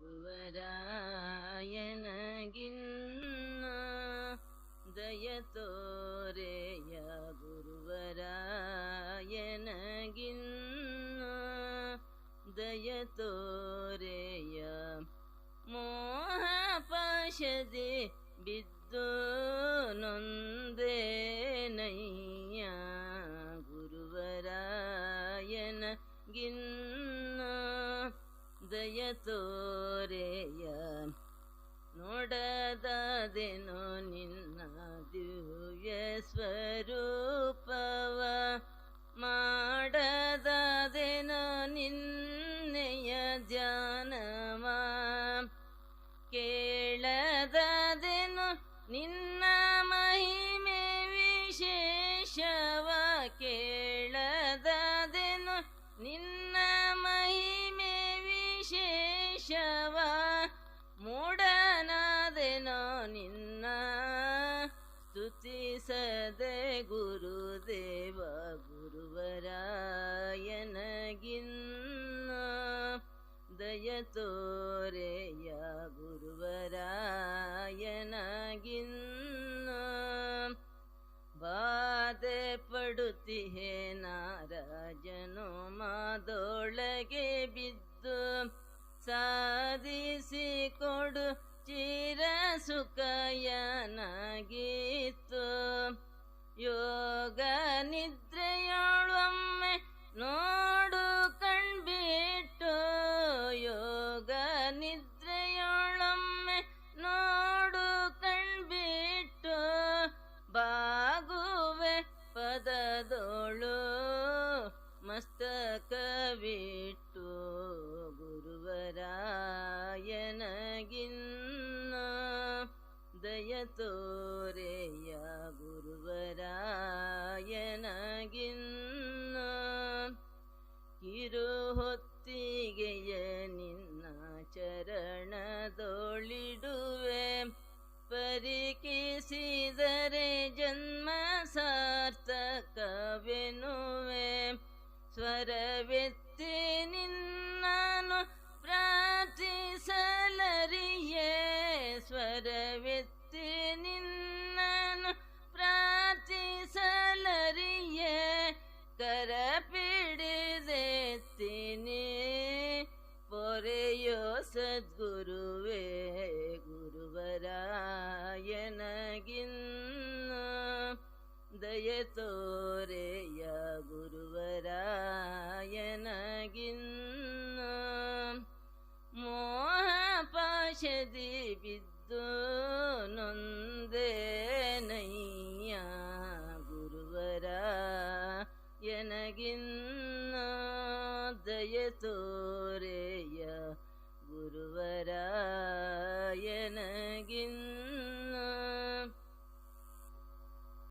गुरुरायन गिन्ना दयतोरे य गुरुवरायन गिन्ना दयतोरे गुरुवरायन गिन्ना ತೋರೆಯ ನೋಡದಾದೆನೋ ನಿನ್ನ ದಿವ್ಯ ಸ್ವರೂಪವ ಮಾಡದಾದೆನೋ ನಿನ್ನೆಯ ಧ್ಯಾನವ ಕೇಳದಾದೆನು ನಿನ್ನ ಮಹಿಮೆ ವಿಶೇಷವ ವಿಶೇಷವ ಮೂಡನಾದೆನೋ ನಿನ್ನ. ಸ್ತುತಿಸದೆ ಗುರುದೇವ ಗುರುವರಾಯನಗಿನ್ನ. ದಯ ತೋರೆಯ ಗುರುವರಾಯನಗಿನ್ನ. ಬಾಧೆ ಪಡುತ್ತಿಹೆ ನಾರಾಜನು ಮಾದೊಳಗೆ ಬಿದ್ದು. ಸಾಧಿಸಿಕೊಡು ಚಿರ ಸುಖಯನಾಗಿತ್ತು. ಯೋಗ ನಿದ್ರೆಯೊಳೊಮ್ಮೆ ನೋಡು ಕಣ್ಬಿಟ್ಟು. ಯೋಗ ನಿದ್ರೆಯೊಳೊಮ್ಮೆ ನೋಡು ಕಣ್ಬಿಟ್ಟು. ಬಾಗುವೆ ಪದದೋಳು ಮಸ್ತಕವಿಟ್ಟು. ಗುರುವರಾಯನಗಿನ್ನ ದಯ ತೋರೆಯ ಗುರುವರಾಯನಗಿನ್ನ ಕಿರು ಹೊತ್ತಿಗೆಯ ನಿನ್ನ ಚರಣದೊಳಿಡುವೆ. ಪರಿಕಿಸಿದರೆ ಜನ್ಮ ಸಾರ್ಥಕವೆನುವೆ ಸ್ವರವೆತ್ತಿ ಸ್ವರವೆತ್ತಿ ನಿನ್ನನು ಪ್ರಾರ್ಥಿಸಲರಿಯೇ ಕರ ಪಿಡಿದೆತ್ತೀನಿ ಪೊರೆಯೋ ಸದ್ಗುರುವೇ ಗುರುವರಾಯನಗಿನ್ನ ದಯ ತೋರೆಯ ಗುರುವರಾಯನಗಿನ್ನ ಮೋಹ ಪಾಶದಿ ಬಿದ್ದು ನೊಂದೇ ಗುರುವರ ಗುರುವರಾಯನಗಿನ್ನ ದಯ